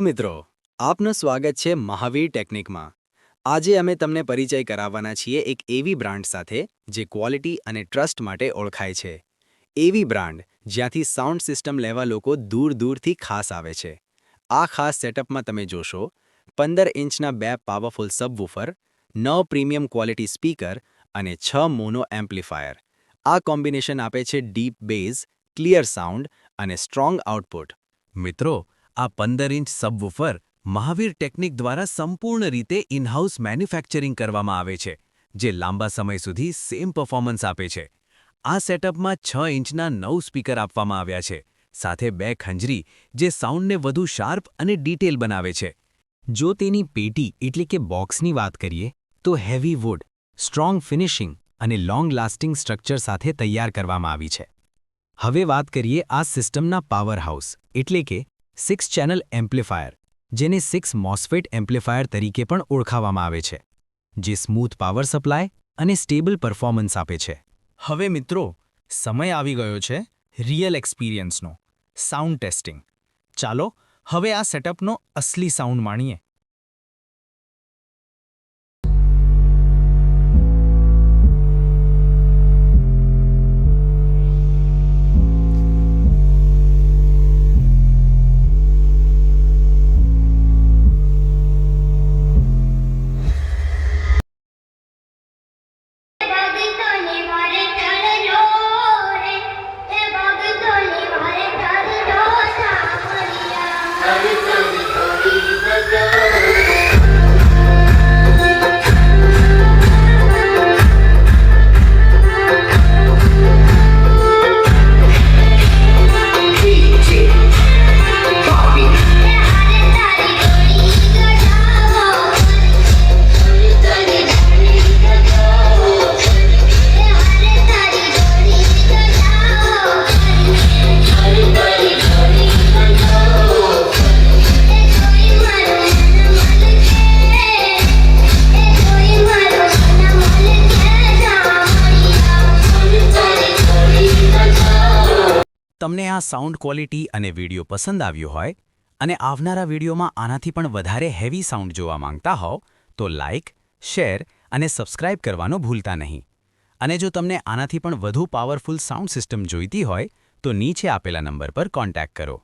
મિત્રો, આપનું સ્વાગત છે મહાવીર ટેકનિકમાં. આજે અમે તમને પરિચય કરાવવાના છીએ એક એવી બ્રાન્ડ સાથે જે ક્વોલિટી અને ટ્રસ્ટ માટે ઓળખાય છે. એવી બ્રાન્ડ જ્યાંથી સાઉન્ડ સિસ્ટમ લેવા લોકો દૂર દૂરથી ખાસ આવે છે. આ ખાસ સેટઅપમાં તમે જોશો, પંદર ઇંચના બે પાવરફુલ સબવૂફર, નવ પ્રીમિયમ ક્વોલિટી સ્પીકર અને છ મોનો એમ્પ્લીફાયર. આ કોમ્બિનેશન આપે છે ડીપ બેઝ, ક્લિયર સાઉન્ડ અને સ્ટ્રોંગ આઉટપુટ. મિત્રો આ પંદર ઇંચ સબવૂફર મહાવીર ટેકનિક દ્વારા સંપૂર્ણ રીતે ઇનહાઉસ મેન્યુફેક્ચરિંગ કરવામાં આવે છે, જે લાંબા સમય સુધી સેમ પરફોર્મન્સ આપે છે. આ સેટઅપમાં છ ઇંચના નવ સ્પીકર આપવામાં આવ્યા છે, સાથે બે ખંજરી, જે સાઉન્ડને વધુ શાર્પ અને ડિટેલ બનાવે છે. જો તેની પેટી એટલે કે બોક્સની વાત કરીએ, તો હેવી વુડ, સ્ટ્રોંગ ફિનિશિંગ અને લોંગ લાસ્ટિંગ સ્ટ્રક્ચર સાથે તૈયાર કરવામાં આવી છે. હવે વાત કરીએ આ સિસ્ટમના પાવર હાઉસ એટલે કે સિક્સ ચેનલ એમ્પ્લીફાયર, જેને સિક્સ મોસ્ફેટ એમ્પ્લીફાયર તરીકે પણ ઓળખાવવામાં આવે છે, જે સ્મૂથ પાવર સપ્લાય અને સ્ટેબલ પરફોર્મન્સ આપે છે. હવે મિત્રો, સમય આવી ગયો છે રિયલ એક્સપિરિયન્સનો, સાઉન્ડ ટેસ્ટિંગ. ચાલો, હવે આ સેટઅપનો અસલી સાઉન્ડ માણીએ. Thank you. તમને આ સાઉન્ડ ક્વોલિટી અને વીડિયો પસંદ આવ્યો હોય અને આવનારા વિડીયોમાં આનાથી પણ વધારે હેવી સાઉન્ડ જોવા માંગતા હોવ, તો લાઇક શેર અને સબસ્ક્રાઇબ કરવાનું ભૂલતા નહીં. અને જો તમને આનાથી પણ વધુ પાવરફુલ સાઉન્ડ સિસ્ટમ જોઈતી હોય, તો નીચે આપેલા નંબર પર કોન્ટેક્ટ કરો.